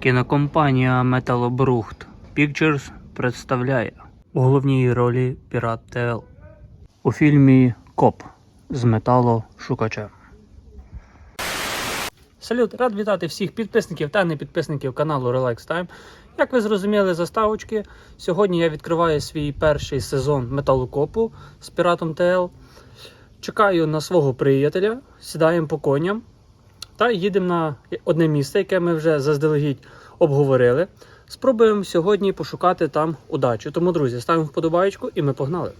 Кінокомпанія Металобрухт Pictures представляє у головній ролі Пірат ТЛ у фільмі Коп з металошукачем. Салют, рад вітати всіх підписників та непідписників каналу Relax Time. Як ви зрозуміли заставочки, сьогодні я відкриваю свій перший сезон металокопу з піратом ТЛ. Чекаю на свого приятеля, сідаємо по коням та їдемо на одне місце, яке ми вже заздалегідь обговорили. Спробуємо сьогодні пошукати там удачу. Тому, друзі, ставимо вподобайку і ми погнали.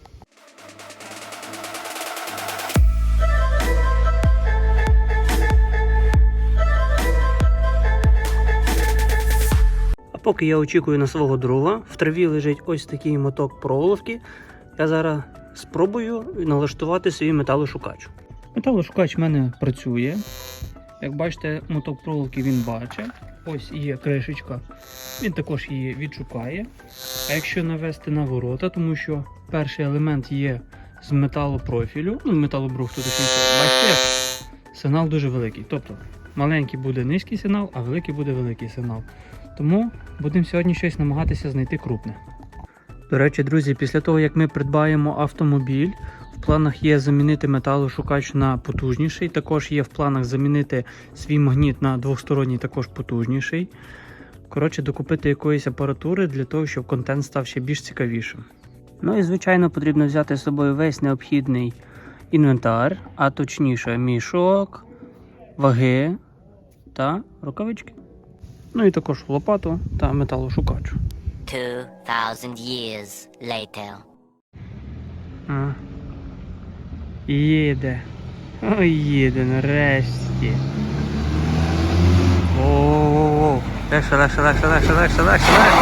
А поки я очікую на свого друга, в траві лежить ось такий моток проволоки. Я зараз спробую налаштувати свій металошукач. Металошукач в мене працює. Як бачите, моток проволоки він бачить. Ось є кришечка. Він також її відшукає. А якщо навести на ворота, тому що перший елемент є з металопрофілю, ну металобрухту точніше, бачите, сигнал дуже великий. Тобто маленький буде низький сигнал, а великий буде великий сигнал. Тому будемо сьогодні щось намагатися знайти крупне. До речі, друзі, після того як ми придбаємо автомобіль, в планах є замінити металошукач на потужніший. Також є в планах замінити свій магніт на двосторонній, також потужніший. Коротше, докупити якоїсь апаратури для того, щоб контент став ще більш цікавішим. Ну і звичайно потрібно взяти з собою весь необхідний інвентар, а точніше мішок, ваги та рукавички. Ну і також лопату та металошукач. 2,000 years later. А. Їде. Ой, їде нарешті. О-о-о. Легше, легше, легше, легше, легше, легше, легше.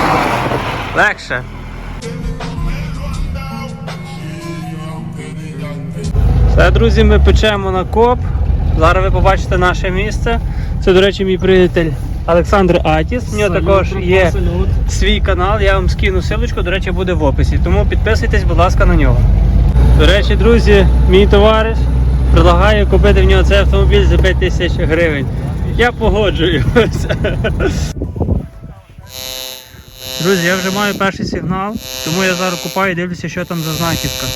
Легше. Все, друзі, ми печемо на коп. Зараз ви побачите наше місце. Це, до речі, мій приятель Олександр Атіс. У нього також є свій канал. Я вам скину силочку, до речі, буде в описі. Тому підписуйтесь, будь ласка, на нього. До речі, друзі, мій товариш предлагає купити в нього цей автомобіль за 5 тисяч гривень. Я погоджуюся. Друзі, я вже маю перший сигнал, тому я зараз купаю і дивлюся, що там за знахідка.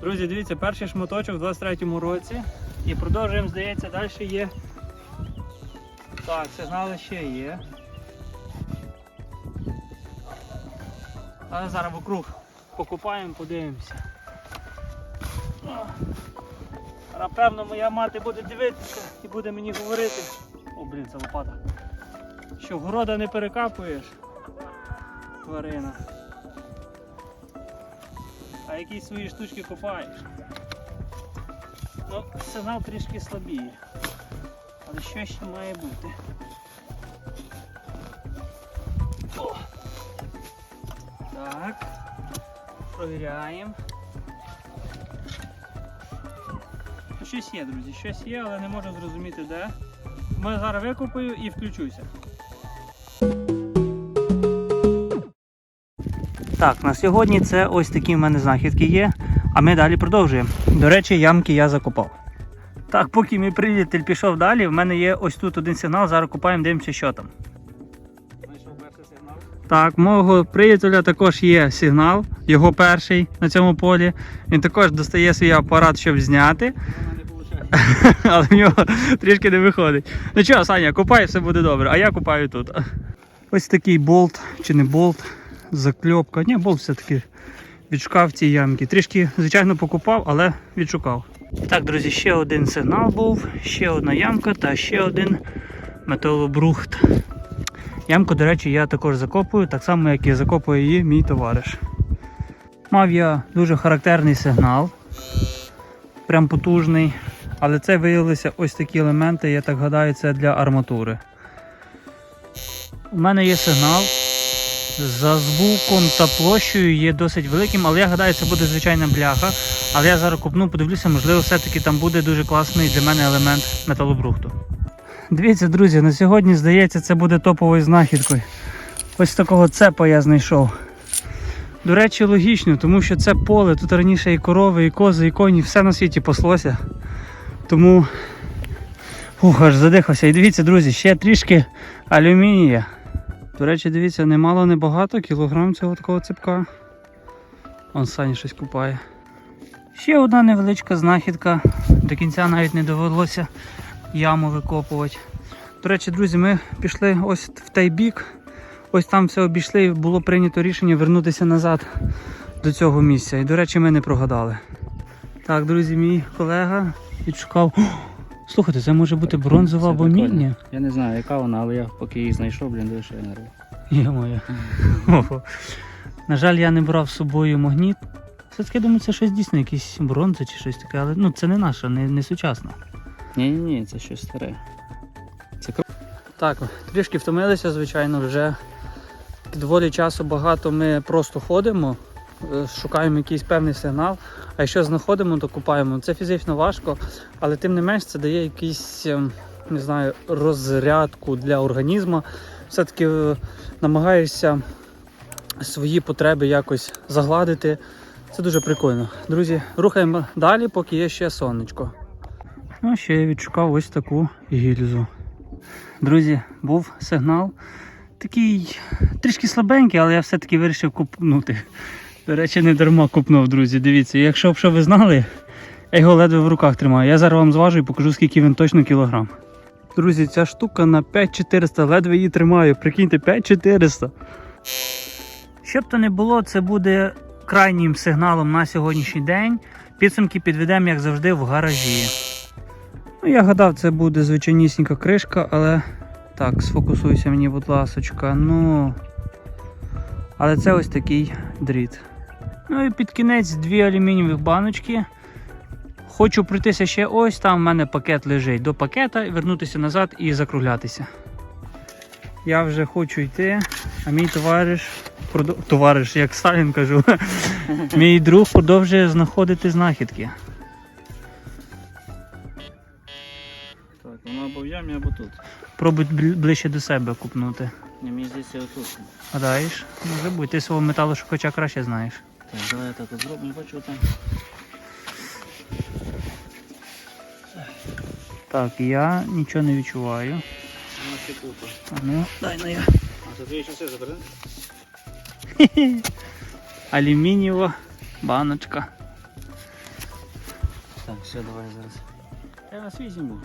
Друзі, дивіться, перший шматочок в 23-му році. І продовжуємо, здається, далі є. Так, сигнали ще є. Але зараз вокруг покупаємо, подивимося. Напевно, моя мати буде дивитися і буде мені говорити. О, блін, це лопата. Що города не перекапуєш, тварина. А якісь свої штучки копаєш. Ну, сигнал трішки слабіє. Але що ще має бути? О! Так. Провіряємо. Щось є, друзі, щось є, але не можу зрозуміти де. Ми зараз викопаю і включуся. Так, на сьогодні це ось такі в мене знахідки є, а ми далі продовжуємо. До речі, ямки я закопав. Так, поки мій приятель пішов далі, в мене є ось тут один сигнал, зараз купаємо, дивимося, що там. Знайшов перший сигнал. Так, мого приятеля також є сигнал, його перший на цьому полі. Він також достає свій апарат, щоб зняти. але в нього трішки не виходить. Ну чого, Саня, купай, все буде добре, а я купаю тут. Ось такий болт, чи не болт, закльопка. Ні, болт все-таки відшукав в цій ямці. Трішки, звичайно, покупав, але відшукав. Так, друзі, ще один сигнал був, ще одна ямка та ще один металобрухт. Ямку, до речі, я також закопую, так само, як і закопує її мій товариш. Мав я дуже характерний сигнал, прям потужний, але це виявилися ось такі елементи, я так гадаю, це для арматури. У мене є сигнал. За звуком та площею є досить великим, але я гадаю, це буде звичайна бляха. Але я зараз купну, подивлюся, можливо, все-таки там буде дуже класний для мене елемент металобрухту. Дивіться, друзі, на сьогодні, здається, це буде топовою знахідкою. Ось такого цепа я знайшов. До речі, логічно, тому що це поле, тут раніше і корови, і кози, і коні, все на світі паслося. Тому Ух, аж задихався. І дивіться, друзі, ще трішки алюмінія. До речі, дивіться, немало, небагато, кілограм цього такого ципка. Он Саня щось купає. Ще одна невеличка знахідка. До кінця навіть не довелося яму викопувати. До речі, друзі, ми пішли ось в той бік. Ось там все обійшли і було прийнято рішення вернутися назад до цього місця. І, до речі, ми не прогадали. Так, друзі, мій колега відшукав. Слухайте, це може бути бронзова або мідня. Я не знаю, яка вона, але я поки її знайшов, блін, диви, що я нарив. Є моя. На жаль, я не брав з собою магніт. Все-таки я думаю, це щось дійсно, якісь бронзи чи щось таке, але ну, це не наше, не, не сучасне. Ні, ні, це щось старе. Це. Так, трішки втомилися, звичайно, вже доволі часу багато ми просто ходимо, шукаємо якийсь певний сигнал, а якщо знаходимо, то купаємо. Це фізично важко, але тим не менш це дає якийсь, ем, не знаю, розрядку для організму. Все-таки е, намагаєшся свої потреби якось загладити. Це дуже прикольно. Друзі, рухаємо далі, поки є ще сонечко. Ну, ще я відшукав ось таку гільзу. Друзі, був сигнал. Такий трішки слабенький, але я все-таки вирішив купнути. До речі, не дарма купнув, друзі. Дивіться, якщо б що ви знали, я його ледве в руках тримаю. Я зараз вам зважу і покажу, скільки він точно кілограм. Друзі, ця штука на 5400, ледве її тримаю. Прикиньте, 5400. Щоб то не було, це буде крайнім сигналом на сьогоднішній день. Підсумки підведемо, як завжди, в гаражі. Ну, я гадав, це буде звичайнісінька кришка, але так, сфокусуйся мені, будь ласочка. Ну. Але це ось такий дріт. Ну і під кінець дві алюмінієвих баночки. Хочу пройтися ще ось там. в мене пакет лежить до пакета, вернутися назад і закруглятися. Я вже хочу йти, а мій товариш, товариш, як Сталін кажу, мій друг продовжує знаходити знахідки. Так, вона або в ямі, або тут. Пробуй ближче до себе купнути. Мені здається, отут. Гадаєш? Може бути, ти свого металошукача краще знаєш. Так, давай я так от зроблю, бачу там. Так, я нічого не відчуваю. Ще. А ну, дай на я. А це твої часи забери? Алюмінієва баночка. Так, все, давай зараз. Я вас візьму.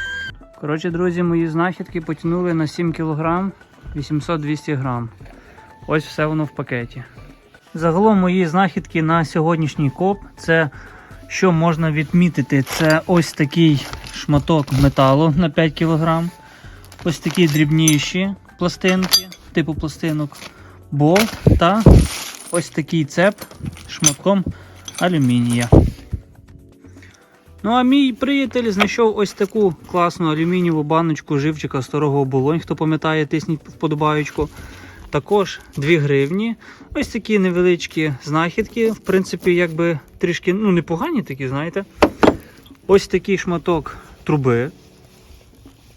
Коротше, друзі, мої знахідки потягнули на 7 кг 800-200 грам. Ось все воно в пакеті. Загалом мої знахідки на сьогоднішній коп це що можна відмітити, це ось такий шматок металу на 5 кг, ось такі дрібніші пластинки, типу пластинок, болт та ось такий цеп шматком алюмінія. Ну а мій приятель знайшов ось таку класну алюмінієву баночку живчика старого оболонь. Хто пам'ятає, тисніть вподобаючку. Також 2 гривні. Ось такі невеличкі знахідки. В принципі, якби трішки ну, непогані такі, знаєте. Ось такий шматок труби.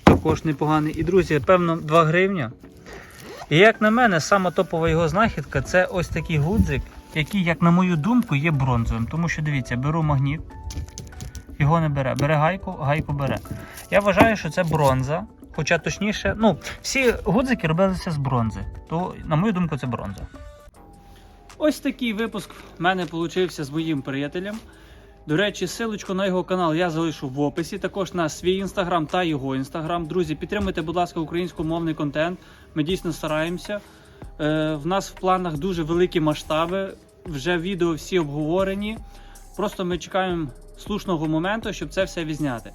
Також непоганий. І, друзі, певно, 2 гривня. І як на мене, сама топова його знахідка це ось такий гудзик, який, як на мою думку, є бронзовим. Тому що дивіться, беру магніт. Його не бере. Бере гайку, гайку бере. Я вважаю, що це бронза. Хоча точніше, ну, всі гудзики робилися з бронзи. То, на мою думку, це бронза. Ось такий випуск в мене получився з моїм приятелем. До речі, силочку на його канал я залишу в описі. Також на свій інстаграм та його інстаграм. Друзі, підтримуйте, будь ласка, українськомовний контент. Ми дійсно стараємося. Е, в нас в планах дуже великі масштаби. Вже відео всі обговорені. Просто ми чекаємо слушного моменту, щоб це все відзняти.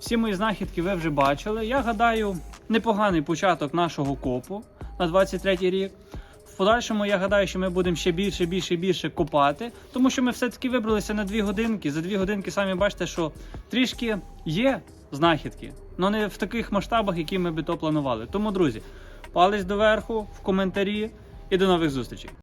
Всі мої знахідки ви вже бачили. Я гадаю, непоганий початок нашого копу на 23 рік. В подальшому я гадаю, що ми будемо ще більше, більше, більше копати, тому що ми все-таки вибралися на 2 годинки. За 2 годинки самі бачите, що трішки є знахідки, але не в таких масштабах, які ми би то планували. Тому, друзі, палець доверху, в коментарі і до нових зустрічей.